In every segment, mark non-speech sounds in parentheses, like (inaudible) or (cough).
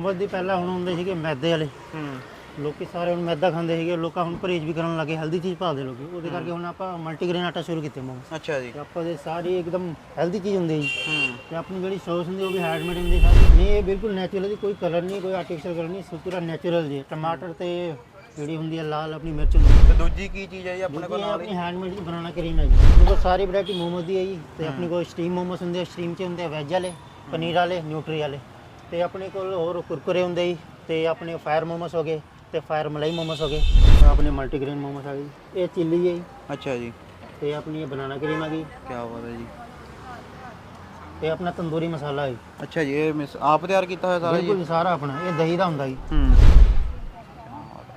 ਮੋਮੋਸ ਦੀ ਪਹਿਲਾਂ ਹੁਣ ਹੁੰਦੇ ਸੀਗੇ ਮੈਦੇ ਵਾਲੇ। ਹੂੰ। ਲੋਕੀ ਸਾਰੇ ਹੁਣ ਮੈਦਾ ਖਾਂਦੇ ਸੀਗੇ ਲੋਕਾਂ ਹੁਣ ਪਰਹੇਜ਼ ਵੀ ਕਰਨ ਲੱਗੇ ਹੈਲਦੀ ਚੀਜ਼ ਭਾਲਦੇ ਲੋਕੀ। ਉਹਦੇ ਕਰਕੇ ਹੁਣ ਆਪਾਂ ਮਲਟੀਗ੍ਰੇਨ ਆਟਾ ਸ਼ੁਰੂ ਕੀਤੇ ਮੋਮੋਸ ਅੱਛਾ ਜੀ। ਤੇ ਆਪਾਂ ਦੇ ਸਾਰੀ ਇੱਕਦਮ ਹੈਲਦੀ ਚੀਜ਼ ਹੁੰਦੀ ਹੈ ਜੀ। ਹੂੰ। ਤੇ ਆਪਣੀ ਜਿਹੜੀ ਸੌਸ ਹੁੰਦੀ ਉਹ ਵੀ ਹੈਂਡਮੇਡ ਹੁੰਦੀ ਸਾਰੀ। ਨਹੀਂ ਇਹ ਬਿਲਕੁਲ ਨੈਚੁਰਲ ਜੀ ਕੋਈ ਕਲਰ ਨਹੀਂ ਕੋਈ ਆਰਟੀਫੀਸ਼ੀਅਲ ਕਲਰ ਨਹੀਂ ਸਭ ਪੂਰਾ ਨੈਚੁਰਲ ਜੀ। ਟਮਾਟਰ ਤੇ ਜਿਹੜੀ ਹੁੰਦੀ ਹੈ ਲਾਲ ਆਪਣੀ ਮਿਰਚ ਹੁੰਦੀ ਹੈ। ਤੇ ਦੂਜੀ ਕੀ ਚੀਜ਼ ਹੈ ਜੀ ਆਪਣੇ ਕੋਲ ਇਹ ਨਾਲ ਆਪਣੀ ਹੈਂਡਮੇਡ ਜੀ ਬਣਾਉਣਾ ਕਰੀਮ ਹੈ ਜੀ। ਆਪਣੇ ਕੋਲ ਸਾਰੀ ਵੈਰਾਈਟੀ ਮੋਮੋਸ ਦੀ ਹੈ ਜੀ। ਤੇ ਆਪਣੇ ਕੋਲ ਸਟੀਮ ਮੋਮੋਸ ਹੁੰਦੇ ਆ ਸਟੀਮ ਚ ਹੁੰਦੇ ਆ ਵੈਜ ਵਾਲੇ ਪਨੀਰ ਵਾਲੇ ਨਿਊਟਰੀ ਵਾਲੇ। ਤੇ ਆਪਣੇ ਕੋਲ ਹੋਰ ਕੁਰਕੁਰੇ ਹੁੰਦੇ ਜੀ ਤੇ ਆਪਣੇ ਫਾਇਰ ਮੋਮੋਸ ਹੋ ਗਏ ਤੇ ਫਾਇਰ ਮਲਾਈ ਮੋਮੋਸ ਹੋ ਗਏ ਤੇ ਆਪਣੇ ਮਲਟੀਗ੍ਰੇਨ ਮੋਮੋਸ ਆ ਗਏ ਜੀ। ਇਹ ਚਿੱਲੀ ਹੈ ਜੀ। ਅੱਛਾ ਜੀ। ਤੇ ਆਪਣੀ ਇਹ ਬਨਾਨਾ ਕਰੀਮ ਆ ਗਈ। ਕੀ ਬਾਤ ਹੈ ਜੀ। ਤੇ ਆਪਣਾ ਤੰਦੂਰੀ ਮਸਾਲਾ ਹੈ। ਅੱਛਾ ਜੀ ਇਹ ਮਿਸ ਆਪ ਤਿਆਰ ਕੀਤਾ ਹੋਇਆ ਸਾਰਾ ਜੀ? ਬਿਲਕੁਲ ਸਾਰਾ ਆਪਣਾ ਇਹ ਦਹੀਂ ਦਾ ਹੁੰਦਾ ਜੀ। ਹੂੰ।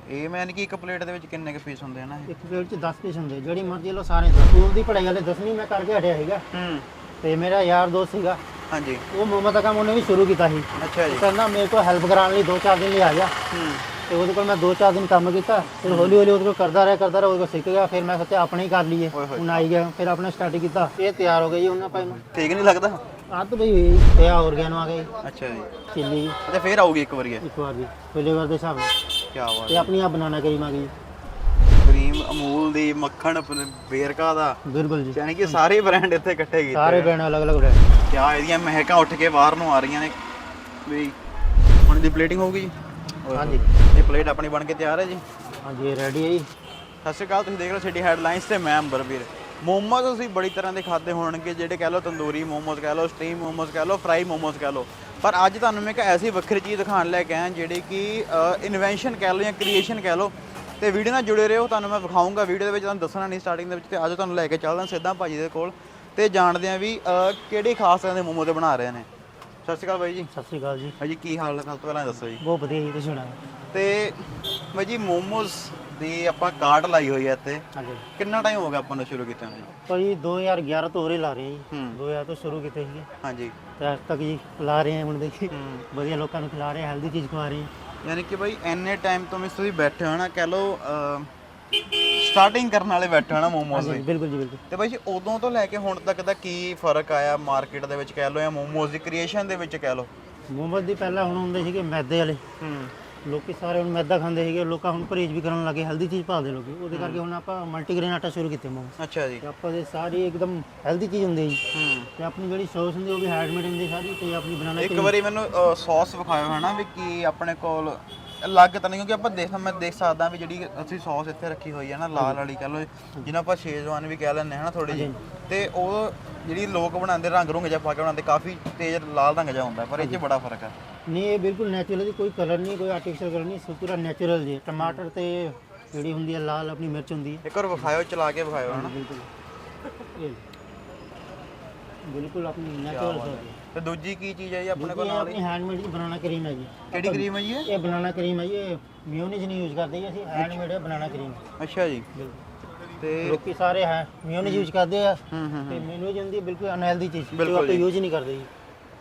ਇਹ ਮੈਂ ਕਿ ਇੱਕ ਪਲੇਟ ਦੇ ਵਿੱਚ ਕਿੰਨੇ ਕੁ ਪੀਸ ਹੁੰਦੇ ਆ ਨਾ ਇਹ? ਇੱਕ ਪਲੇਟ ਚ 10 ਪੀਸ ਹੁੰਦੇ ਜਿਹੜੀ ਮਰਜ਼ੀ ਲਓ ਸਾਰੇ ਸਕੂਲ ਦੀ ਪੜ੍ਹਾਈ ਵਾਲੇ 10ਵੀਂ ਮੈਂ ਕਰਕੇ ਹਟਿਆ ਸੀਗਾ। ਹੂੰ। ਤੇ ਮੇਰਾ ਯਾਰ ਦੋਸਤ ਸੀਗਾ। ਹਾਂਜੀ। ਉਹ ਮੋਮੋ ਦਾ ਕੰਮ ਉਹਨੇ ਵੀ ਸ਼ੁਰੂ ਕੀਤਾ ਸੀ। ਅੱਛਾ ਜੀ। ਕਹਿੰਦਾ ਮੇਰੇ ਕੋਲ ਹੈਲਪ ਕਰਾਉਣ ਲਈ 2-4 ਦਿਨ ਲਈ ਆ ਗਿਆ ਹੂੰ। ਤੇ ਉਹਦੇ ਕੋਲ ਮੈਂ 2-4 ਦਿਨ ਕੰਮ ਕੀਤਾ। ਫਿਰ ਹੌਲੀ ਹੌਲੀ ਉਹਦੇ ਕੋਲ ਕਰਦਾ ਰਿਹਾ ਕਰਦਾ ਰਿਹਾ ਉਹਦੇ ਕੋਲ ਸਿੱਖ ਗਿਆ। ਫਿਰ ਮੈਂ ਸੋਚਿਆ ਆਪਣੇ ਹੀ ਕਰ ਲਈਏ। ਓਏ ਹੋਏ। ਹੁਣ ਆਈ ਗਿਆ ਫਿਰ ਆਪਣਾ ਸਟਾਰਟ ਕੀਤਾ। ਇਹ ਤਿਆਰ ਹੋ ਗਈ ਉਹਨਾਂ ਪਾਈ ਨੂੰ ਠੀਕ ਨਹੀਂ ਲੱਗਦਾ? ਆਹ ਤਾਂ ਬਈ ਹੋਈ ਤੇ ਆ ਆਰਗੈਨੋ ਆ ਗਈ ਅੱਛਾ ਜੀ। ਚਿੱਲੀ। ਤੇ ਫੇਰ ਆਊਗੀ ਇੱਕ ਵਾਰੀ ਇਹ। ਇੱਕ ਵਾਰ ਦੀ। ਫਲੇਵਰ ਦੇ ਹਿਸਾਬ ਨਾਲ। ਕੀ ਬਾਤ ਤੇ ਆਪਣੀ ਆ ਆ ਗਈ। ਕਰੀਮ ਅਮੂਲ ਦੀ ਮੱਖਣ ਪ- ਵੇਰਕਾ ਦਾ। ਬਿਲਕੁਲ ਜੀ। ਯਾਨੀ ਕਿ ਸਾਰੇ ਬ੍ਰਾਂਡ ਇੱਥੇ ਇਕੱਠੇ ਕੀਤੇ ਸਾਰੇ ਬ੍ਰਾਂਡ ਅਲੱਗ-ਅਲੱਗ ਬ੍ਰਾਂਡ ਕਿਆ ਇਹਦੀਆਂ ਮਹਿਕਾਂ ਉੱਠ ਕੇ ਬਾਹਰ ਨੂੰ ਆ ਰਹੀਆਂ ਨੇ ਵੀ ਹੁਣ ਦੀ ਪਲੇਟਿੰਗ ਹੋਊਗੀ ਜੀ। ਓਏ ਹਾਂਜੀ। ਹੋਏ। ਇਹ ਪਲੇਟ ਆਪਣੀ ਬਣ ਕੇ ਤਿਆਰ ਹੈ ਜੀ। ਹਾਂਜੀ ਇਹ ਰੈਡੀ ਹੈ ਜੀ। ਸਤਿ ਸ਼੍ਰੀ ਅਕਾਲ ਤੁਸੀਂ ਦੇਖ ਰਹੇ ਹੋ ਸਿਟੀ ਹੈਡਲਾਈਨਸ ਤੇ ਮੈਂ ਅੰਬਰਵੀਰ ਮੋਮੋਸ ਤੁਸੀਂ ਬੜੀ ਤਰ੍ਹਾਂ ਦੇ ਖਾਦੇ ਹੋਣਗੇ ਜਿਹੜੇ ਕਹਿ ਲਓ ਤੰਦੂਰੀ ਮੋਮੋਸ ਕਹਿ ਲਓ ਸਟੀਮ ਮੋਮੋਸ ਕਹਿ ਲਓ ਫਰਾਈ ਮੋਮੋਸ ਕਹਿ ਲਓ। ਪਰ ਅੱਜ ਤੁਹਾਨੂੰ ਮੈਂ ਇੱਕ ਐਸੀ ਵੱਖਰੀ ਚੀਜ਼ ਦਿਖਾਉਣ ਲੈ ਕੇ ਆਇਆ ਜਿਹੜੀ ਕਿ ਇਨਵੈਂਸ਼ਨ ਕਹਿ ਲਓ ਜਾਂ ਕ੍ਰੀਏਸ਼ਨ ਕਹਿ ਲਓ ਤੇ ਵੀਡੀਓ ਨਾਲ ਜੁੜੇ ਰਹੋ ਤੁਹਾਨੂੰ ਮੈਂ ਵਿਖਾਊਂਗਾ ਵੀਡੀਓ ਦੇ ਵਿੱਚ ਤੁਹਾਨੂੰ ਦੱਸਣਾ ਨਹੀਂ ਸਟਾਰਟਿੰਗ ਦੇ ਵਿੱਚ ਤੇ ਅੱਜ ਤੁਹਾਨੂੰ ਲੈ ਕੇ ਚੱਲਦਾ ਸਿੱਧਾ ਭਾਜੀ ਦੇ ਕੋਲ ਤੇ ਜਾਣਦੇ ਆ ਵੀ ਕਿਹੜੀ ਖਾਸ ਤਰ੍ਹਾਂ ਦੇ ਮੋਮੋ ਤੇ ਬਣਾ ਰਹੇ ਨੇ। ਸਤਿ ਸ਼੍ਰੀ ਅਕਾਲ ਬਾਈ ਜੀ। ਸਤਿ ਸ੍ਰੀ ਅਕਾਲ ਜੀ। ਭਾਜੀ ਕੀ ਹਾਲ ਹੈ ਸਭ ਤੋਂ ਪਹਿਲਾਂ ਦੱਸੋ ਜੀ। ਬਹੁਤ ਵਧੀਆ ਜੀ ਤੁਸੀਂ ਸੁਣਾਓ? ਤੇ ਬਾਈ ਜੀ ਮੋਮੋਸ ਦੀ ਆਪਾਂ ਕਾਰਟ ਲਾਈ ਹੋਈ ਹੈ ਇੱਥੇ। ਹਾਂਜੀ। ਕਿੰਨਾ ਟਾਈਮ ਹੋ ਗਿਆ ਆਪਾਂ ਨੂੰ ਸ਼ੁਰੂ ਕੀਤਾ ਨੂੰ? ਜੀ ਭਾਈ 2011 ਤੋਂ ਹੋਰੇ ਲਾ ਰਹੇ ਜੀ। ਹੂੰ। 2000 ਤੋਂ ਸ਼ੁਰੂ ਕੀਤੇ ਸੀਗੇ। ਹਾਂਜੀ। ਤੇ ਅੱਜ ਤੱਕ ਜੀ ਖਿਲਾ ਰਹੇ ਹਾਂ ਹੁਣ ਦੇਖੀ। ਵਧੀਆ ਲੋਕਾਂ ਨੂੰ ਖਿਲਾ ਰਹੇ ਹੈਲਦੀ ਚੀਜ਼ ਖਵਾ ਰਹੇ ਯਾਨੀ ਕਿ ਬਾਈ ਐਨੇ ਟਾਈਮ ਤੋਂ ਮਿਸ ਤੁਸੀਂ ਬੈਠੇ ਹੋ ਨਾ ਕਹਿ ਲਓ ਸਟਾਰਟਿੰਗ ਕਰਨ ਵਾਲੇ ਬੈਠੇ ਹੋ ਨਾ ਮੋਮੋਸ ਦੇ ਬਿਲਕੁਲ ਜੀ ਬਿਲਕੁਲ। ਤੇ ਬਾਈ ਜੀ ਉਦੋਂ ਤੋਂ ਲੈ ਕੇ ਹੁਣ ਤੱਕ ਦਾ ਕੀ ਫ਼ਰਕ ਆਇਆ ਮਾਰਕੀਟ ਦੇ ਵਿੱਚ ਕਹਿ ਲਓ ਜਾਂ ਮੋਮੋਸ ਦੀ ਕ੍ਰੀਏਸ਼ਨ ਦੇ ਵਿੱਚ ਕਹਿ ਲਓ? ਮੋਮੋਸ ਦੀ ਪਹਿਲਾਂ ਹੁਣ ਹੁੰਦੇ ਸੀਗੇ ਮੈਦੇ ਵਾਲੇ। ਹੂੰ। ਲੋਕੀ ਸਾਰੇ ਹੁਣ ਮੈਦਾ ਖਾਂਦੇ ਸੀਗੇ ਲੋਕਾਂ ਹੁਣ ਪਰਹੇਜ਼ ਵੀ ਕਰਨ ਲੱਗੇ ਹੈਲਦੀ ਚੀਜ਼ ਭਾਲਦੇ ਲੋਕੀ। ਉਹਦੇ ਕਰਕੇ ਹੁਣ ਆਪਾਂ ਮਲਟੀਗ੍ਰੇਨ ਆਟਾ ਸ਼ੁਰੂ ਕੀਤੇ ਮੋਮੋਸ ਅੱਛਾ ਜੀ। ਤੇ ਆਪਾਂ ਦੇ ਸਾਰੀ ਇੱਕਦਮ ਹੈਲਦੀ ਚੀਜ਼ ਹੁੰਦੀ ਹੈ ਜੀ। ਹੂੰ। ਤੇ ਆਪਣੀ ਜਿਹੜੀ ਸੌਸ ਹੁੰਦੀ ਉਹ ਵੀ ਹੈਂਡਮੇਡ ਹੁੰਦੀ ਸਾਰੀ ਤੇ ਆਪਣੀ ਬਣਾਉਣਾ ਇੱਕ ਵਾਰੀ ਮੈਨੂੰ ਸੌਸ ਵਿਖਾਇਓ ਹਨਾ ਵੀ ਕੀ ਆਪਣੇ ਕੋਲ ਅਲੱਗ ਤਾਂ ਨਹੀਂ ਕਿਉਂਕਿ ਆਪਾਂ ਦੇਖ ਮੈਂ ਦੇਖ ਸਕਦਾ ਵੀ ਜਿਹੜੀ ਅਸੀਂ ਸੌਸ ਇੱਥੇ ਰੱਖੀ ਹੋਈ ਹੈ ਨਾ ਲਾਲ ਵਾਲੀ ਕਹ ਲਓ ਜਿਹਨੂੰ ਆਪਾਂ ਸ਼ੇਜ਼ਵਾਨ ਵੀ ਕਹਿ ਲੈਂਦੇ ਹਾਂ ਨਾ ਥੋੜੀ ਜਿਹੀ। ਤੇ ਉਹ ਜਿਹੜੀ ਲੋਕ ਬਣਾਉਂਦੇ ਰੰਗ ਰੁੰਗ ਜਿਹਾ ਪਾ ਕੇ ਬਣਾਉਂਦੇ ਕਾਫੀ ਤੇਜ਼ ਲਾਲ ਰੰਗ ਜਿਹਾ ਹੁੰਦਾ ਪਰ ਇਹ 'ਚ ਬੜਾ ਫ਼ਰਕ ਹੈ। ਨਹੀਂ ਇਹ ਬਿਲਕੁਲ ਨੈਚੁਰਲ ਜੀ ਕੋਈ ਕਲਰ ਨਹੀਂ ਕੋਈ ਆਰਟੀਫੀਸ਼ੀਅਲ ਕਲਰ ਨਹੀਂ ਸਭ ਪੂਰਾ ਨੈਚੁਰਲ ਜੀ। ਟਮਾਟਰ ਤੇ ਜਿਹੜੀ ਹੁੰਦੀ ਹੈ ਲਾਲ ਆਪਣੀ ਮਿਰਚ ਹੁੰਦੀ ਹੈ। ਇੱਕ ਵਾਰ ਵਿਖਾਇਓ ਚਲਾ ਕੇ ਵਿਖਾਇਓ ਹਨਾ? ਬਿਲਕੁਲ। ਇਹ ਬਿਲਕੁਲ ਆਪਣੀ ਨੈਚੁਰਲ ਹੈ। ਤੇ ਦੂਜੀ ਕੀ ਚੀਜ਼ ਹੈ ਜੀ ਆਪਣੇ ਕੋਲ ਇਹ ਨਾਲ ਆਪਣੀ ਹੈਂਡਮੇਡ ਜੀ ਬਣਾਉਣਾ ਕਰੀਮ ਹੈ ਜੀ। ਕਿਹੜੀ ਕਰੀਮ ਹੈ ਜੀ ਇਹ? ਇਹ ਬਣਾਉਣਾ ਕਰੀਮ ਹੈ ਜੀ ਇਹ ਮਿਓਨੀਜ਼ ਨਹੀਂ ਯੂਜ਼ ਕਰਦੇ ਜੀ ਅਸੀਂ ਹੈਂਡਮੇਡ ਹੈ ਬਣਾਉਣਾ ਕਰੀਮ ਅੱਛਾ ਜੀ। ਬਿਲਕੁਲ। ਤੇ ਲੋਕੀ ਸਾਰੇ ਹੈ ਮਿਓਨੀਜ਼ ਯੂਜ਼ ਕਰਦੇ ਆ। ਹੂੰ ਹੂੰ ਤੇ ਮਿਓਨੀਜ਼ ਹੁੰਦੀ ਹੈ ਬਿਲਕੁਲ ਅਨਹੈਲਦੀ ਚੀਜ਼ ਜੋ ਬਿਲਕੁਲ ਆਪਾਂ ਜੀ। ਯੂਜ਼ ਨਹੀਂ ਕਰਦੇ ਜੀ।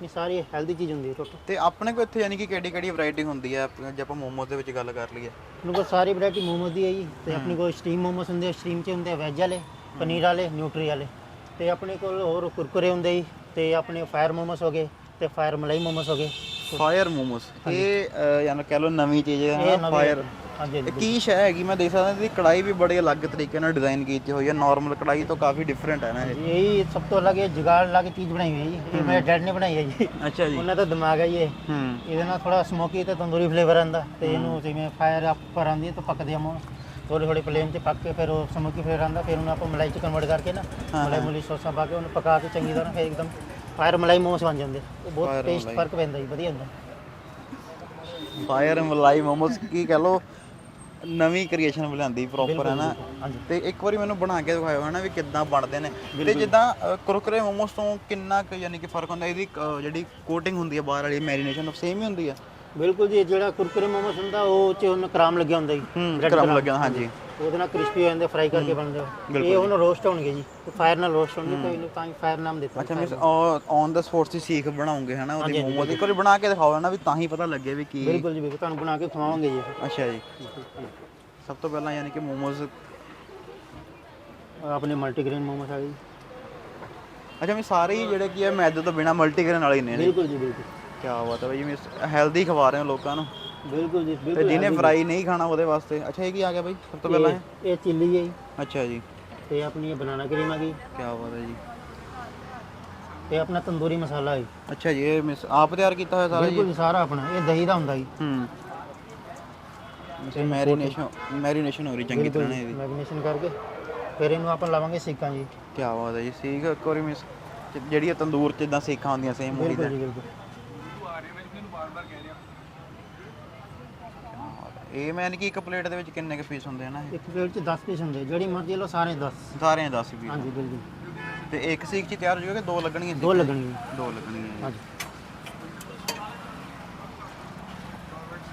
ਇਹ ਸਾਰੀ ਹੈਲਦੀ ਚੀਜ਼ ਹੁੰਦੀ ਹੈ ਟੋਟਲ ਤੇ ਆਪਣੇ ਕੋਲ ਇੱਥੇ ਯਾਨੀ ਕਿ ਕਿਹੜੀ ਕਿਹੜੀ ਵੈਰਾਈਟੀ ਹੁੰਦੀ ਹੈ? ਜੇ ਆਪਾਂ ਮੋਮੋਸ ਦੇ ਵਿੱਚ ਗੱਲ ਕਰ ਲਈਏ। ਆਪਣੇ ਕੋਲ ਸਾਰੀ ਵੈਰਾਈਟੀ ਮੋਮੋਸ ਦੀ ਹੈ ਜੀ। ਤੇ ਆਪਣੇ ਕੋਲ ਸਟੀਮ ਮੋਮੋਸ ਹੁੰਦੇ ਆ ਸਟੀਮ ਚ ਹੁੰਦੇ ਆ ਵੈਜ ਵਾਲੇ ਪਨੀਰ ਵਾਲੇ ਨਿਊਟਰੀ ਵਾਲੇ। ਤੇ ਆਪਣੇ ਕੋਲ ਹੋਰ ਕੁਰਕੁਰੇ ਹੁੰਦੇ ਜੀ। ਤੇ ਆਪਣੇ ਫਾਇਰ ਮੋਮੋਸ ਹੋ ਗਏ ਤੇ ਫਾਇਰ ਮਲਾਈ ਮੋਮੋਸ ਹੋ ਗਏ। ਫਾਇਰ ਮੋਮੋਸ ਇਹ ਯਾਨੀ ਕਹਿ ਲਓ ਨਵੀਂ ਚੀਜ਼ ਹੈ ਇਹ ਨਾ ਨਵੇਂ ਫਾਇਰ ਹਾਂਜੀ ਇਹ ਕੀ ਸ਼ੈ ਹੈਗੀ? ਮੈਂ ਦੇਖ ਸਕਦਾ ਇਹਦੀ ਕੜਾਈ ਵੀ ਬੜੇ ਅਲੱਗ ਤਰੀਕੇ ਨਾਲ ਡਿਜ਼ਾਈਨ ਕੀਤੀ ਹੋਈ ਹੈ। ਨਾਰਮਲ ਕੜਾਈ ਤੋਂ ਕਾਫੀ ਡਿਫਰੈਂਟ ਹੈ ਨਾ ਇਹ। ਯਹੀ ਸਭ ਤੋਂ ਅਲੱਗ ਇਹ ਜੁਗਾੜ ਲਾ ਕੇ ਚੀਜ਼ ਬਣਾਈ ਹੋਈ ਹੈ ਜੀ। ਇਹ ਮੇਰੇ ਡੈਡ ਨੇ ਬਣਾਈ ਹੈ ਜੀ। ਅੱਛਾ ਜੀ। ਉਹਨਾਂ ਦਾ ਦਿਮਾਗ ਹੈ ਇਹ। ਹੂੰ। ਇਹਦੇ ਨਾਲ ਥੋੜਾ ਸਮੋਕੀ ਤੇ ਤੰਦੂਰੀ ਫਲੇਵਰ ਆਂਦਾ ਤੇ ਇਹਨੂੰ ਜਿਵੇਂ ਫਾਇਰ ਉੱਪਰ ਆਂਦੀ ਹੈ ਤਾਂ ਪੱਕਦੇ ਆ ਮੋਂ ਥੋੜੀ ਥੋੜੀ ਫਲੇਮ ਤੇ ਪੱਕ ਕੇ ਫਿਰ ਉਹ ਸਮੋਕੀ ਫਲੇਵਰ ਆਂਦਾ ਫਿਰ ਉਹਨੂੰ ਆਪਾਂ ਮਲਾਈ ਚ ਕਨਵਰਟ ਕਰਕੇ ਨਾ ਮਲਾਈ ਮੁਲੀ ਸੌਸਾਂ ਪਾ ਕੇ ਉਹਨੂੰ ਪਕਾ ਕੇ ਚੰਗੀ ਤਰ੍ਹਾਂ ਫਿਰ ਇੱਕਦਮ ਫਾਇਰ ਮਲਾਈ ਮੋਮੋਸ ਬਣ ਜਾਂਦੇ। ਉਹ ਬਹੁਤ Fire ਟੇਸਟ ਮਲਾਈ। ਫ਼ਰਕ ਪੈਂਦਾ ਜੀ ਵਧੀਆ ਹੁੰਦਾ। ਫਾਇਰ ਮਲਾਈ ਮੋਮੋਸ ਕੀ ਕਹ ਲਓ? ਨਵੀਂ ਕ੍ਰੀਏਸ਼ਨ ਬਣਾਉਂਦੀ ਪ੍ਰੋਪਰ ਹੈ ਨਾ ਹਾਂਜੀ। ਤੇ ਇੱਕ ਵਾਰੀ ਮੈਨੂੰ ਬਣਾ ਕੇ ਦਿਖਾਇਓ ਹਨਾ ਵੀ ਕਿੱਦਾਂ ਬਣਦੇ ਨੇ। ਤੇ ਜਿੱਦਾਂ ਕੁਰਕਰੇ ਮੋਮੋਸ ਤੋਂ ਕਿੰਨਾ ਕੁ ਯਾਨੀ ਕਿ ਫ਼ਰਕ ਹੁੰਦਾ? ਇਹਦੀ ਜਿਹੜੀ ਕੋਟਿੰਗ ਹੁੰਦੀ ਹੈ ਬਾਹਰ ਵਾਲੀ ਮੈਰੀਨੇਸ਼ਨ ਸੇਮ ਹੀ ਹੁੰਦੀ ਹੈ ਬਿਲਕੁਲ ਜੀ ਜਿਹੜਾ ਕੁਰਕੁਰੇ ਮੋਮੋਸ ਹੁੰਦਾ ਉਹ ਚ ਉਹਨੂੰ ਕਰਾਮ ਲੱਗਿਆ ਹੁੰਦਾ ਜੀ ਹੂੰ ਕ੍ਰਮ। ਲੱਗਿਆ ਉਹਦੇ ਉਹਦੇ ਨਾਲ ਕ੍ਰਿਸਪੀ ਹੋ ਜਾਂਦੇ ਫਰਾਈ ਕਰਕੇ ਬਣਦੇ ਉਹ। ਇਹ ਹੁਣ ਰੋਸਟ ਹੋਣਗੇ ਜੀ। ਫਾਇਰ ਨਾਲ ਰੋਸਟ ਹੋਣਗੇ ਤਾਂ ਇਹਨੂੰ ਤਾਂ ਹੀ ਫਾਇਰ ਨਾਮ ਦਿੱਤਾ ਅੱਛਾ ਮਿਸ ਔਨ ਦਾ ਸਪੋਰਟ ਦੀ ਸੀਖ ਬਣਾਉਂਗੇ ਹਨਾ ਉਹਦੀ ਮੋਮੋ ਦੀ ਵਾਰੀ ਬਣਾ ਕੇ ਦਿਖਾਓ ਨਾ ਵੀ ਤਾਂ ਹੀ ਪਤਾ ਲੱਗੇ ਵੀ ਕੀ ਬਿਲਕੁਲ ਜੀ ਬਿਲਕੁਲ ਤੁਹਾਨੂੰ ਬਣਾ ਕੇ ਖਵਾਵਾਂਗੇ ਜੀ। ਅੱਛਾ ਜੀ। ਸਭ ਤੋਂ ਪਹਿਲਾਂ ਯਾਨੀ ਕਿ ਮੋਮੋਸ ਆਪਣੇ ਮਲਟੀਗ੍ਰੇਨ ਮੋਮੋਸ ਆ ਗਏ ਅੱਛਾ ਮੈਂ ਸਾਰੇ ਹੀ ਜਿਹੜੇ ਕੀ ਹੈ ਮੈਦੇ ਤੋਂ ਬਿਨਾ ਮਲਟੀਗ੍ਰੇਨ ਵਾਲੇ ਹੀ ਨੇ ਬਿਲਕੁਲ ਜੀ ਬਿਲਕੁਲ। ਕੀ ਬਾਤ ਹੈ ਬਾਈ ਮਿਸ ਹੈਲਦੀ ਖਵਾ ਰਹੇ ਹੋ ਲੋਕਾਂ ਨੂੰ। ਬਿਲਕੁਲ ਜੀ ਤੇ ਬਿਲਕੁਲ ਜਿਹਨੇ healthy ਫਰਾਈ ਨਹੀਂ ਖਾਣਾ ਉਹਦੇ ਵਾਸਤੇ। ਅੱਛਾ ਇਹ ਕੀ ਆ ਗਿਆ ਬਾਈ? ਸਭ ਤੋਂ ਪਹਿਲਾਂ ਇਹ? ਇਹ- ਇਹ ਚਿੱਲੀ ਹੈ ਜੀ। ਅੱਛਾ ਜੀ। ਤੇ ਆਪਣੀ ਇਹ ਬਨਾਨਾ ਕਰੀਮ ਆ ਗਈ। ਕੀ ਬਾਤ ਹੈ ਜੀ। ਤੇ ਆਪਣਾ ਤੰਦੂਰੀ ਮਸਾਲਾ ਹੈ ਅੱਛਾ ਜੀ ਇਹ ਮਿਸ ਆਪ ਤਿਆਰ ਕੀਤਾ ਹੋਇਆ ਸਾਰਾ ਜੀ? ਬਿਲਕੁਲ ਜੀ, ਸਾਰਾ ਆਪਣਾ। ਇਹ ਦਹੀਂ ਦਾ ਹੁੰਦਾ ਜੀ। ਹੂੰ। ਤੇ ਮੈਰੀਨੇਸ਼ਨ ਮੈਰੀਨੇਸ਼ਨ ਹੋ ਰਹੀ ਚੰਗੀ ਤਰ੍ਹਾਂ ਨਾਲ ਇਹਦੀ। ਮੈਗਨੇਸ਼ਨ ਕਰਕੇ ਫਿਰ ਇਹਨੂੰ ਆਪਾਂ ਲਾਵਾਂਗੇ ਸਿੱਕਾਂ ਜੀ। ਕੀ ਬਾਤ ਹੈ ਜੀ ਸੀਖ ਇੱਕ ਵਾਰੀ ਮਿਸ ਜਿਹੜੀ ਇਹ ਤੰਦੂਰ 'ਚ ਇਦਾਂ ਸੇਖਾਂ ਹੁੰਦੀਆਂ ਸੇਮ ਉਹੀ ਬਿਲਕੁਲ ਜੀ ਬਿਲਕੁਲ। ਇਹ ਮੈਂ ਕਿ ਇੱਕ ਪਲੇਟ ਦੇ ਵਿੱਚ ਕਿੰਨੇ ਕੁ ਪੀਸ ਹੁੰਦੇ ਆ ਨਾ ਇਹ? ਇੱਕ ਪਲੇਟ 'ਚ 10 ਪੀਸ ਹੁੰਦੇ ਜਿਹੜੀ ਮਰਜ਼ੀ ਲਓ ਸਾਰੇ 10 ਸਾਰਿਆਂ 10 ਪੀਸ ਹਾਂਜੀ ਬਿਲਕੁਲ। ਤੇ ਇੱਕ ਸੀਖ 'ਚ ਤਿਆਰ ਹੋ ਜਾਊਗਾ ਕਿ ਦੋ ਲੱਗਣਗੀਆਂ ਦੋ ਲੱਗਣਗੇ ਦੋ ਲੱਗਣਗੀਆਂ। ਹਾਂਜੀ।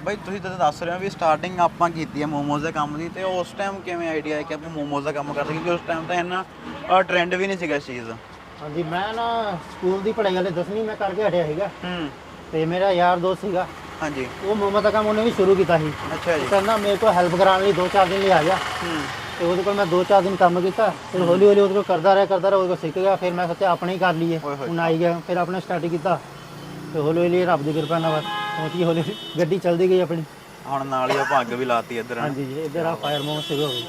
ਬਾਈ ਤੁਸੀਂ ਤਾਂ ਦੱਸ ਰਹੇ ਹੋ ਵੀ ਸਟਾਰਟਿੰਗ ਆਪਾਂ ਕੀਤੀ ਹੈ ਮੋਮੋਜ਼ ਦੇ ਕੰਮ ਦੀ ਤੇ ਉਸ ਟਾਈਮ ਕਿਵੇਂ ਆਈਡੀਆ ਆਇਆ ਕਿ ਆਪਾਂ ਮੋਮੋਜ਼ ਦਾ ਕੰਮ ਕਰ ਸਕਦੇ ਕਿਉਂਕਿ ਉਸ ਟਾਈਮ ਤਾਂ ਇੰਨਾ ਟ੍ਰੈਂਡ ਵੀ ਨਹੀਂ ਸੀਗਾ ਇਸ ਚੀਜ਼ ਦਾ। ਹਾਂਜੀ ਮੈਂ ਨਾ ਸਕੂਲ ਦੀ ਪੜ੍ਹਾਈ ਵਾਲੇ 10ਵੀਂ ਮੈਂ ਕਰਕੇ ਹਟਿਆ ਸੀਗਾ। ਹੂੰ। ਤੇ ਮੇਰਾ ਯਾਰ ਦੋਸਤ ਸੀਗਾ। ਹਾਂਜੀ। ਉਹ ਮੋਮੋ ਦਾ ਕੰਮ ਉਹਨੇ ਵੀ ਸ਼ੁਰੂ ਕੀਤਾ ਸੀ। ਅੱਛਾ ਜੀ। ਕਹਿੰਦਾ ਮੇਰੇ ਕੋਲ ਹੈਲਪ ਕਰਾਉਣ ਲਈ 2-4 ਦਿਨ ਲਈ ਆ ਜਾ। ਹੂੰ। ਤੇ ਉਹਦੇ ਕੋਲ ਮੈਂ 2-4 ਦਿਨ ਕੰਮ ਕੀਤਾ। ਫਿਰ ਹੌਲੀ ਹੌਲੀ ਉਹਦੇ ਕੋਲ ਕਰਦਾ ਰਿਹਾ ਕਰਦਾ ਰਿਹਾ ਉਹਦੇ ਕੋਲ ਸਿੱਖ ਗਿਆ। ਫਿਰ ਮੈਂ ਸੋਚਿਆ ਆਪਣੇ ਹੀ ਕਰ ਲਈਏ। ਓਏ ਹੋਏ। ਹੁਣ ਆਈ ਗਿਆ। ਫਿਰ ਆਪਣਾ ਸਟਾਰਟ ਕੀਤਾ। ਤੇ ਹੌਲੀ ਹੌਲੀ ਰੱਬ ਦੀ ਕਿਰਪਾ ਨਾਲ ਬਸ ਹੌਲੀ ਹੌਲੀ। ਗੱਡੀ ਚੱਲਦੀ ਗਈ ਆਪਣੀ। ਹੁਣ ਨਾਲ ਹੀ ਆਪਾਂ ਅੱਗ ਵੀ ਲਾਤੀ ਇੱਧਰ। ਹਾਂਜੀ ਜੀ ਇੱਧਰ ਆ ਫਾਇਰ ਮੋਮੋ ਸ਼ੁਰੂ ਹੋ ਗਈ।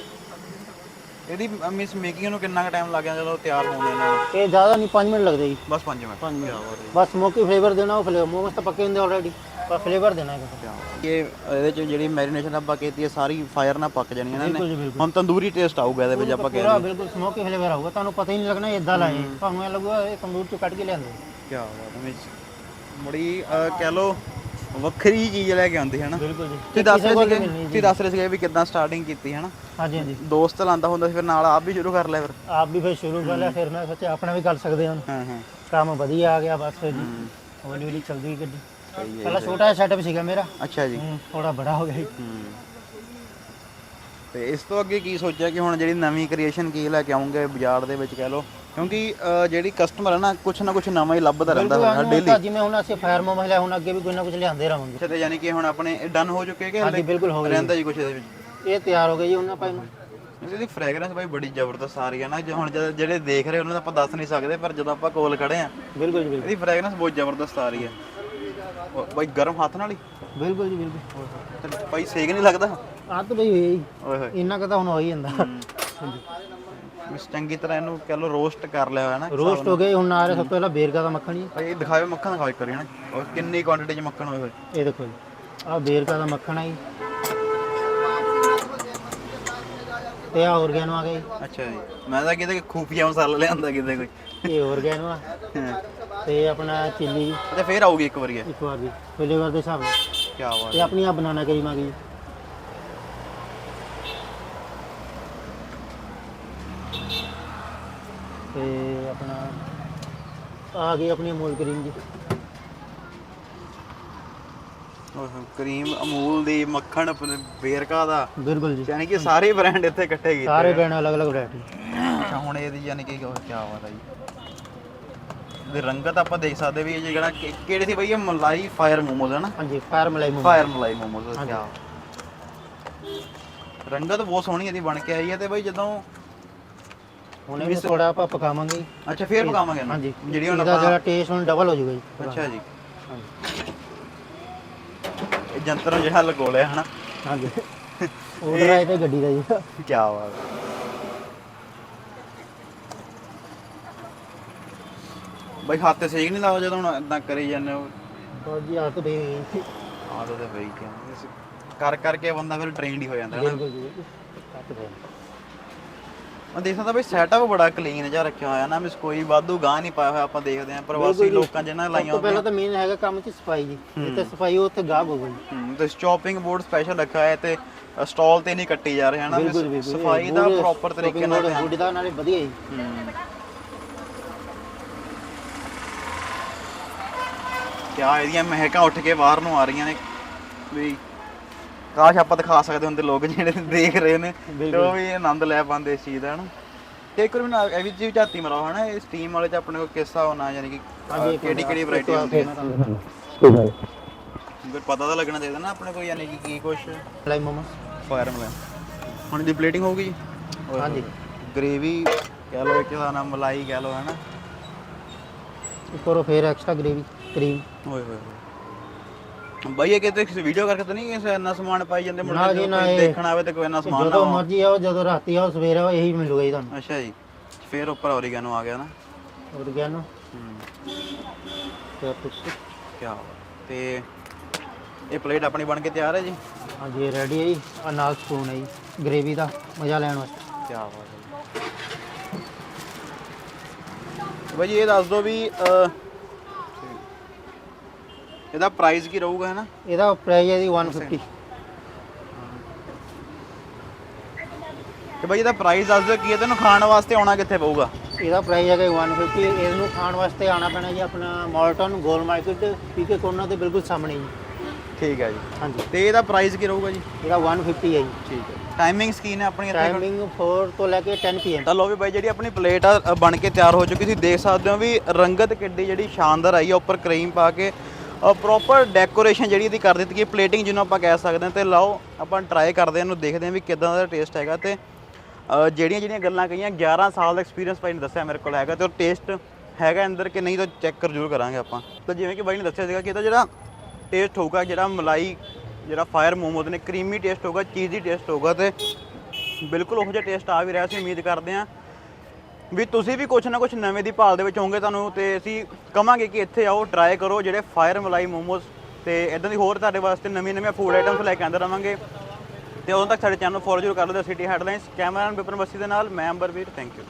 ਇਹਦੀ ਮਿਸ ਮੇਕਿੰਗ ਨੂੰ ਕਿੰਨਾ ਕੁ ਟਾਈਮ ਲੱਗ ਗਿਆ ਜਦੋਂ ਤਿਆਰ ਹੋਣ ਦੇ ਨਾਲ? ਇਹ ਜ਼ਿਆਦਾ ਨਹੀਂ 5 ਮਿੰਟ ਲੱਗਦੇ ਜੀ। ਬਸ 5 ਮਿੰਟ। ਬਸ ਸਮੋਕੀ ਫਲੇਵਰ ਦੇਣਾ ਉਹ ਫਲੇਵਰ ਮੋਮੋਸ ਤਾਂ ਪੱਕੇ ਹੁੰਦੇ ਆਲਰੇਡੀ ਪਰ ਫਲੇਵਰ ਦੇਣਾ ਹੈ। ਇਹ ਇਹਦੇ ਚ ਜਿਹੜੀ ਮੈਰੀਨੇਸ਼ਨ ਆਪਾਂ ਕੀਤੀ ਹੈ ਸਾਰੀ ਫਾਇਰ ਨਾਲ ਪੱਕ ਜਾਣੀ ਨਾ ਬਿਲਕੁਲ ਇਹਨੇ। ਬਿਲਕੁਲ। ਹੁਣ ਤੰਦੂਰੀ ਟੇਸਟ ਆਊਗਾ ਇਹਦੇ ਵਿੱਚ ਆਪਾਂ ਕਹਿ ਪੂਰਾ ਬਿਲਕੁਲ ਸਮੋਕੀ ਫਲੇਵਰ ਆਊਗਾ ਤੁਹਾਨੂੰ ਪਤਾ ਹੀ ਨਹੀਂ ਲੱਗਣਾ ਇਦਾਂ ਲਾਏ ਤੁਹਾਨੂੰ ਇਹ ਲੱਗੂਗਾ ਇਹ ਤੰਦੂਰ ਚੋਂ ਕੱਢ ਕੇ ਲਿਆਂਦੇ ਕੀ ਬਾਤ ਹੈ ਅਹ, ਕਹਿ ਲੋ ਵੱਖਰੀ ਚੀਜ਼ ਲੈ ਕੇ ਆਉਂਦੀ ਹੈ ਨਾ। ਬਿਲਕੁਲ ਜੀ। ਤੁਸੀਂ ਦੱਸ ਰਹੇ ਕੋਲ ਸੀਗੇ ਮਿਲਣੀ ਤੁਸੀਂ ਦੱਸ ਰਹੇ ਸੀਗੇ ਵੀ ਕਿੱਦਾਂ ਸਟਾਰਟਿੰਗ ਕੀਤੀ ਹੈ ਨਾ? ਹਾਂਜੀ ਹਾਂਜੀ। ਦੋਸਤ ਲਾਂਦਾ ਹੁੰਦਾ ਸੀ ਫਿਰ ਨਾਲ ਆਪ ਵੀ ਸ਼ੁਰੂ ਕਰ ਲਿਆ ਫਿਰ। ਆਪ ਵੀ ਫਿਰ ਸ਼ੁਰੂ ਕਰ ਲਿਆ ਫਿਰ ਮੈਂ ਸੋਚਿਆ ਆਪਣਾ ਵੀ ਕਰ ਸਕਦੇ ਹਾਂ। ਹਾਂ ਹਾਂ। ਕੰਮ ਵਧੀਆ ਆ ਗਿਆ ਬਸ ਫਿਰ ਜੀ। ਹੌਲੀ ਹੌਲੀ ਚੱਲਦੀ ਪਹਿਲਾਂ ਛੋਟਾ ਜਿਹਾ ਸੈਟਅਪ ਸੀਗਾ ਮੇਰਾ। ਅੱਛਾ ਜੀ। ਹੁਣ ਥੋੜਾ ਬੜਾ ਹੋ ਗਿਆ ਜੀ। ਹੂੰ। ਤੇ ਇਸ ਤੋਂ ਅੱਗੇ ਕੀ ਸੋਚਿਆ ਕਿ ਹੁਣ ਜਿਹੜੀ ਨਵੀਂ ਕ੍ਰੀਏਸ਼ਨ ਕੀ ਲੈ ਕੇ ਆਉਂਗੇ ਬਾਜ਼ਾਰ ਦੇ ਵਿੱਚ ਕਹਿ ਲਓ? ਕਿਉਂਕਿ ਜਿਹੜੀ ਕਸਟਮਰ ਹੈ ਨਾ ਕੁਛ ਨਾ ਕੁਛ ਨਵਾਂ ਹੀ ਲੱਭਦਾ ਰਹਿੰਦਾ ਬਿਲਕੁਲ ਹੈ ਹੁਣ ਡੇਲੀ ਤਾਂ ਜਿਵੇਂ ਹੁਣ ਅਸੀਂ ਫਾਇਰ ਮੋਮੋ ਲਿਆ ਹੁਣ ਅੱਗੇ ਵੀ ਕੋਈ ਨਾ ਕੁਝ ਲਿਆਂਦੇ ਰਹਾਂਗੇ। ਤੇ ਯਾਨੀ ਕਿ ਹੁਣ ਆਪਣੇ ਡਨ ਹੋ ਚੁੱਕੇ ਕਿ ਹਾਂਜੀ ਹਲੇ ਬਿਲਕੁਲ ਹੋ ਗਈ ਰਹਿੰਦਾ ਜੀ ਕੁਛ ਇਹਦੇ ਵਿੱਚ? ਇਹ ਤਿਆਰ ਹੋ ਗਈ ਜੀ ਉਹਨਾਂ ਭਾਈ ਨੂੰ ਇਹਦੀ ਫ੍ਰੈਗਰੈਂਸ ਬਾਈ ਬੜੀ ਜ਼ਬਰਦਸਤ ਆ ਰਹੀ ਹੈ ਨਾ ਜੇ ਹੁਣ ਜਦ- ਜਿਹੜੇ ਦੇਖ ਰਹੇ ਉਹਨਾਂ ਨੂੰ ਆਪਾਂ ਦੱਸ ਨਹੀਂ ਸਕਦੇ ਪਰ ਜਦੋਂ ਆਪਾਂ ਕੋਲ ਖੜੇ ਆ ਬਿਲਕੁਲ ਜੀ ਬਿਲਕੁਲ। ਇਹਦੀ ਫ੍ਰੈਗਰੈਂਸ ਬਹੁਤ ਜ਼ਬਰਦਸਤ ਆ ਰਹੀ ਹੈ। ਉਹ ਬਾਈ ਗਰਮ ਹੱਥ ਨਾਲ ਹੀ? ਬਿਲਕੁਲ ਜੀ ਬਿਲਕੁਲ। ਤੇ ਬਾਈ ਸੇਕ ਨਹੀਂ ਲੱਗਦਾ? ਆਹ ਤਾਂ ਬਈ ਹੋਈ ਓਏ ਹੋਏ। ਇੰਨਾ ਕੁ ਤਾਂ ਹੁਣ ਹੋ ਹੀ ਜਾਂਦਾ। ਮਿਸ ਚੰਗੀ ਤਰ੍ਹਾਂ ਇਹਨੂੰ ਕਹਿ ਲਓ ਰੋਸਟ ਕਰ ਲਿਆ ਹੋਇਆ ਨਾ ਰੋਸਟ ਹੋ ਗਏ ਹੁਣ ਆ ਰਿਹਾ ਸਭ ਤੋਂ ਪਹਿਲਾਂ ਬੇਰਕਾ ਦਾ ਮੱਖਣ ਜੀ? ਭਾਈ ਇਹ ਦਿਖਾਓ ਮੱਖਣ ਦਿਖਾਓ ਇੱਕ ਵਾਰੀ ਹਨਾ। ਔਰ ਕਿੰਨੀ ਕੁਆਂਟੀਟੀ ਚ ਮੱਖਣ ਹੋਏ ਹੋਏ? ਇਹ ਦੇਖੋ ਜੀ। ਆਹ ਬੇਰਕਾ ਦਾ ਮੱਖਣ ਹੈ ਜੀ। ਤੇ ਆ ਔਰਗੈਨੋ ਆ ਜੀ। ਅੱਛਾ ਜੀ। ਮੈਂ ਤਾਂ ਕਿਤੇ ਖੂਫੀਆ ਮਸਾਲਾ ਲਿਆਂਦਾ ਕਿਤੇ ਕੋਈ। ਇਹ ਔਰਗੈਨੋ ਆ। ਹਾਂ। ਤੇ ਆਪਣਾ ਚਿੱਲੀ। ਅੱਛਾ ਫੇਰ ਆਊਗੀ ਇੱਕ ਵਾਰੀ ਇਹ? ਇੱਕ ਵਾਰ ਜੀ ਫਲੇਵਰ ਦੇ ਹਿਸਾਬ ਨਾਲ। ਕੀ ਬਾਤ ਤੇ ਆਪਣੀ ਆ ਆ ਗਈ? ਜੀ। ਤੇ ਆਪਣਾ ਆ ਗਈ ਆਪਣੀ ਅਮੂਲ ਕਰੀਮ ਜੀ। ਓਏ ਹੋਏ ਕਰੀਮ ਅਮੂਲ ਦੀ ਮੱਖਣ ਆਪਣੇ ਵੇਰਕਾ ਦਾ। ਬਿਲਕੁਲ ਜੀ। ਯਾਨੀ ਕਿ ਸਾਰੇ ਬ੍ਰਾਂਡ ਇੱਥੇ ਇਕੱਠੇ ਕੀਤੇ ਸਾਰੇ ਬ੍ਰਾਂਡ ਅਲੱਗ-ਅਲੱਗ ਵੈਰਾਈਟੀ ਅੱਛਾ ਹੁਣ ਇਹਦੀ ਯਾਨੀ ਕਿ ਕੀ ਬਾਤ ਆ ਜੀ। ਇਹਦੀ ਰੰਗਤ ਆਪਾਂ ਦੇਖ ਸਕਦੇ ਵੀ ਇਹ ਜਿਹੜਾ ਕਿ- ਕਿਹੜੇ ਸੀ ਬਈ ਇਹ ਮਲਾਈ ਫਾਇਰ ਮੋਮੋਜ਼ ਹੈ ਨਾ ਹਾਂਜੀ ਫਾਇਰ ਮਲਾਈ ਮੋਮੋ ਫਾਇਰ ਮਲਾਈ ਮੋਮੋਜ਼ ਕਿਆ। ਰੰਗਤ ਬਹੁਤ ਸੋਹਣੀ ਇਹਦੀ ਬਣ ਕੇ ਆਈ ਹੈ ਤੇ ਬਈ ਜਦੋਂ ਹੁਣ ਇਹਨੂੰ ਥੋੜਾ ਆਪਾਂ ਪਕਾਵਾਂਗੇ। ਜੀ। ਅੱਛਾ ਫੇਰ ਪਕਾਵਾਂਗੇ? ਹਾਂਜੀ। ਜਿਹੜੀ ਹੁਣ ਇਹਦਾ ਆਪਾਂ ਜਿਹੜਾ ਟੇਸਟ ਹੁਣ ਡਬਲ ਹੋ ਜਾਊਗਾ ਜੀ। ਅੱਛਾ ਜੀ। ਹਾਂਜੀ। ਇਹ ਜੰਤਰ ਨੂੰ ਜਿਹੜਾ ਲਗੋ ਲਿਆ ਹਨਾ? ਹਾਂਜੀ। (laughs) ਉਹਦਾ ਇਹ ਤੇ ਗੱਡੀ ਦਾ ਜੀ। ਕੀ ਬਾਤ ਹੈ। ਬਈ ਹੱਥ ਤੇ ਸੇਕ ਨਹੀਂ ਲੱਗਦਾ ਜਦੋਂ ਹੁਣ ਇਦਾਂ ਕਰੀ ਜਾਂਦੇ ਹੋ। ਹੋਰ ਜੀ ਆਹ ਤਾਂ ਬਈ ਆਦਤ ਤੇ ਬਈ ਕਿ ਕਰ ਕਰਕੇ ਬੰਦਾ ਫਿਰ ਟ੍ਰੇਨਡ ਹੀ ਹੋ ਜਾਂਦਾ ਹੈ ਨਾ। ਬਿਲਕੁਲ ਜੀ ਕੱਟ ਦੇ ਮੈਂ ਦੇਖ ਸਕਦਾ ਬਈ ਸੈਟਅਪ ਬੜਾ ਕਲੀਨ ਜਿਹਾ ਰੱਖਿਆ ਹੋਇਆ ਨਾ ਮਿਸ ਕੋਈ ਵਾਧੂ ਗਾਹ ਨਹੀਂ ਪਾਇਆ ਹੋਇਆ ਆਪਾਂ ਦੇਖਦੇ ਆਂ ਪ੍ਰਵਾਸੀ ਲੋਕਾਂ ਜਿਹਨਾਂ ਸਭ ਲਾਈਆਂ ਤੋਂ ਪਹਿਲਾਂ ਤਾਂ ਮੇਨ ਹੈਗਾ ਕੰਮ 'ਚ ਸਫ਼ਾਈ ਜੀ। ਜਿੱਥੇ ਸਫ਼ਾਈ ਹੋ ਉੱਥੇ ਗਾਹਕ ਹੋਊਗਾ ਜੀ। ਹੂੰ ਤੇ ਚੌਪਿੰਗ ਬੋਰਡ ਸਪੈਸ਼ਲ ਰੱਖਿਆ ਹੋਇਆ ਤੇ ਸਟਾਲ ਤੇ ਨਹੀਂ ਕੱਟੀ ਜਾ ਰਹੇ ਹਨਾ ਬਿਲਕੁਲ ਬਿਲਕੁਲ। ਸਫ਼ਾਈ ਦਾ ਪ੍ਰੋਪਰ ਤਰੀਕੇ ਨਾਲ ਧਿਆਨ- ਗੁੱਡ ਦਾ ਨਾਲੇ ਵਧੀਆ ਜੀ। ਹੂੰ। ਕਿਆ ਇਹਦੀਆਂ ਮਹਿਕਾਂ ਉੱਠ ਕੇ ਬਾਹਰ ਨੂੰ ਆ ਰਹੀਆਂ ਨੇ ਵੀ ਕਾਸ਼ ਆਪਾਂ ਦਿਖਾ ਸਕਦੇ ਹੁੰਦੇ ਲੋਕ ਜਿਹੜੇ ਦੇਖ ਰਹੇ ਨੇ ਤੇ ਉਹ ਵੀ ਆਨੰਦ ਲੈ ਪਾਉਂਦੇ ਇਸ ਚੀਜ਼ ਦਾ ਹਨਾ। ਤੇ ਇੱਕ ਵਾਰ ਮੈਨੂੰ ਇਹ ਵੀ ਚੀਜ਼ ਝਾਤੀ ਮਰਾਓ ਹਨਾ ਇਹ ਸਟੀਮ ਵਾਲੇ ਚ ਆਪਣੇ ਕੋਲ ਕਿੱਸਾ ਹੋਣਾ ਯਾਨੀ ਕਿ ਕਿਹੜੀ ਕਿਹੜੀ ਵੈਰਾਈਟੀ ਹੁੰਦੀ ਹੈ? ਫਿਰ ਪਤਾ ਤਾਂ ਲੱਗਣਾ ਚਾਹੀਦਾ ਨਾ ਆਪਣੇ ਕੋਲ ਯਾਨੀ ਕਿ ਕੀ ਕੁਛ। ਮਲਾਈ ਮੋਮੋ। ਫਾਇਰ ਮਿਲਿਆ ਹੁਣ ਦੀ ਪਲੇਟਿੰਗ ਹੋਊਗੀ ਜੀ? ਹਾਂਜੀ। ਗ੍ਰੇਵੀ ਕਹਿ ਲਓ ਇੱਕ ਦਾ ਨਾਮ ਮਲਾਈ ਕਹਿ ਲਓ ਹਨਾ। ਉੱਪਰੋਂ ਫੇਰ ਐਕਸਟਰਾ ਗ੍ਰੇਵੀ ਕਰੀਮ ਓਏ ਹੋਏ ਹੋਏ। ਬਾਈ ਇਹ ਕਿਤੇ ਵੀਡੀਓ ਕਰਕੇ ਤਾਂ ਨਹੀਂ ਕਿਸੇ ਇੰਨਾ ਸਮਾਨ ਪਾਈ ਜਾਂਦੇ ਮੁੰਡੇ ਨਾ ਜੀ, ਨਾ ਇਹ- ਦੇਖਣ ਆਵੇ ਤੇ ਕੋਈ ਇੰਨਾ ਸਮਾਨ ਨਾ ਜਦੋਂ ਹੋਵੇ। ਮਰਜ਼ੀ ਆਓ ਜਦੋਂ ਰਾਤੀ ਆਓ ਸਵੇਰੇ ਆਓ ਇਹੀ ਮਿਲੂਗਾ ਜੀ ਤੁਹਾਨੂੰ। ਅੱਛਾ ਜੀ। ਫੇਰ ਉੱਪਰ ਔਰੀਗੈਨੋ ਆ ਗਿਆ ਨਾ। ਔਰਗੈਨੋ ਹੂੰ। ਤੇ ਕੁਛ ਕੀ ਤੇ ਇਹ ਪਲੇਟ ਆਪਣੀ ਬਣ ਕੇ ਤਿਆਰ ਹੈ ਜੀ? ਹਾਂਜੀ ਰੈਡੀ ਹੈ ਜੀ। ਆ ਨਾਲ ਸਪੂਨ ਹੈ ਜੀ। ਗ੍ਰੇਵੀ ਦਾ ਮਜ਼ਾ ਲੈਣ ਵਾਸਤੇ। ਕੀ ਬਾਤ ਹੈ। ਬਾਈ ਜੀ ਇਹ ਦੱਸ ਦਿਓ ਵੀ ਅਹ, ਇਹਦਾ ਪ੍ਰਾਈਸ ਕੀ ਰਹੂਗਾ ਹੈ ਨਾ? ਇਹਦਾ ਪ੍ਰਾਈਸ ਹੈ ਜੀ 150 ਤੇ ਬਾਈ ਇਹਦਾ ਪ੍ਰਾਈਸ ਦੱਸ ਦਿਓ ਕੀ ਹੈ? ਤੈਨੂੰ ਖਾਣ ਵਾਸਤੇ ਆਉਣਾ ਕਿੱਥੇ ਪਊਗਾ? ਇਹਦਾ ਪ੍ਰਾਈਸ ਹੈਗਾ ਜੀ 150 ਇਹਨੂੰ ਖਾਣ ਵਾਸਤੇ ਆਣਾ ਪੈਣਾ ਜੀ ਆਪਣਾ ਮਾਲਟਨ ਗੋਲ ਮਾਰਕੀਟ ਪੀਕੇ ਕੋਰਨਰ ਦੇ ਬਿਲਕੁਲ ਸਾਹਮਣੇ ਜੀ। ਠੀਕ ਹੈ ਜੀ। ਹਾਂਜੀ। ਤੇ ਇਹਦਾ ਪ੍ਰਾਈਸ ਕੀ ਰਹੂਗਾ ਜੀ? ਇਹਦਾ 150 ਹੈ ਜੀ। ਠੀਕ ਹੈ। ਟਾਈਮਿੰਗਸ ਕੀ ਨੇ ਆਪਣੀ ਟਾਈਮਿੰਗ 4 ਤੋਂ ਲੈ ਕੇ 10 ਪੀਐਮ ਤਾਂ ਲੋ ਵੀ ਬਾਈ ਜਿਹੜੀ ਆਪਣੀ ਪਲੇਟ ਆ ਬਣ ਕੇ ਤਿਆਰ ਹੋ ਚੁੱਕੀ ਸੀ ਦੇਖ ਸਕਦੇ ਹੋ ਵੀ ਰੰਗਤ ਕਿੱਡੀ ਜਿਹੜੀ ਸ਼ਾਨਦਾਰ ਆਈ ਆ ਉੱਪਰ ਕਰੀਮ ਪਾ ਕੇ ਪ੍ਰੋਪਰ ਡੈਕੋਰੇਸ਼ਨ ਜਿਹੜੀ ਇਹਦੀ ਕਰ ਦਿੱਤੀ ਗਈ ਪਲੇਟਿੰਗ ਜਿਹਨੂੰ ਆਪਾਂ ਕਹਿ ਸਕਦੇ ਹਾਂ। ਤੇ ਲਾਓ, ਆਪਾਂ ਟਰਾਈ ਕਰਦੇ ਹਾਂ, ਇਹਨੂੰ ਦੇਖਦੇ ਹਾਂ ਵੀ ਕਿਦਾਂ ਦਾ ਟੇਸਟ ਹੈਗਾ। ਤੇ ਜਿਹੜੀਆਂ ਜਿਹੜੀਆਂ ਗੱਲਾਂ ਕਹੀਆਂ 11 ਸਾਲ ਦਾ ਐਕਸਪੀਰੀਅੰਸ ਬਾਈ ਨੇ ਦੱਸਿਆ ਮੇਰੇ ਕੋਲ ਹੈਗਾ ਤੇ ਉਹ ਟੇਸਟ ਹੈਗਾ ਅੰਦਰ ਕਿ ਨਹੀਂ, ਤਾਂ ਚੈੱਕ ਕਰ ਜ਼ਰੂਰ ਕਰਾਂਗੇ ਆਪਾਂ। ਤਾਂ ਜਿਵੇਂ ਕਿ ਬਾਈ ਨੇ ਦੱਸਿਆ ਸੀਗਾ ਕਿ ਇਹਦਾ ਜਿਹੜਾ ਟੇਸਟ ਹੋਊਗਾ, ਜਿਹੜਾ ਮਲਾਈ, ਜਿਹੜਾ ਫਾਇਰ ਮੋਮੋ ਦੇ ਨੇ ਕਰੀਮੀ ਟੇਸਟ ਹੋਊਗਾ ਚੀਜ਼ੀ ਟੇਸਟ ਹੋਊਗਾ ਤੇ ਬਿਲਕੁਲ ਉਹ ਜਿਹਾ ਟੇਸਟ ਆ ਵੀ ਰਿਹਾ ਸੀ। ਉਮੀਦ ਕਰਦੇ ਹਾਂ ਵੀ ਤੁਸੀਂ ਵੀ ਕੁਛ ਨਾ ਕੁਛ ਨਵੇਂ ਦੀ ਭਾਲ ਦੇ ਵਿੱਚ ਹੋਵੋਗੇ ਤੁਹਾਨੂੰ ਤੇ ਅਸੀਂ ਕਵਾਂਗੇ ਕਿ ਇੱਥੇ ਆਓ ਟਰਾਈ ਕਰੋ ਜਿਹੜੇ ਫਾਇਰ ਮਲਾਈ ਮੋਮੋਸ ਤੇ ਇਦਾਂ ਦੀ ਹੋਰ ਤੁਹਾਡੇ ਵਾਸਤੇ ਨਵੀਆਂ ਨਵੀਆਂ ਫੂਡ ਆਈਟਮਸ ਲੈ ਕੇ ਆਂਦੇ ਰਵਾਂਗੇ। ਤੇ ਉਦੋਂ ਤੱਕ ਸਾਡੇ ਚੈਨਲ ਫੋਲੋ ਜ਼ਰੂਰ ਕਰ ਲਓ city headlines cameraman Vipan Bassi ਦੇ ਨਾਲ, ਮੈਂ ਅੰਬਰਵੀਰ ਥੈਂਕ ਯੂ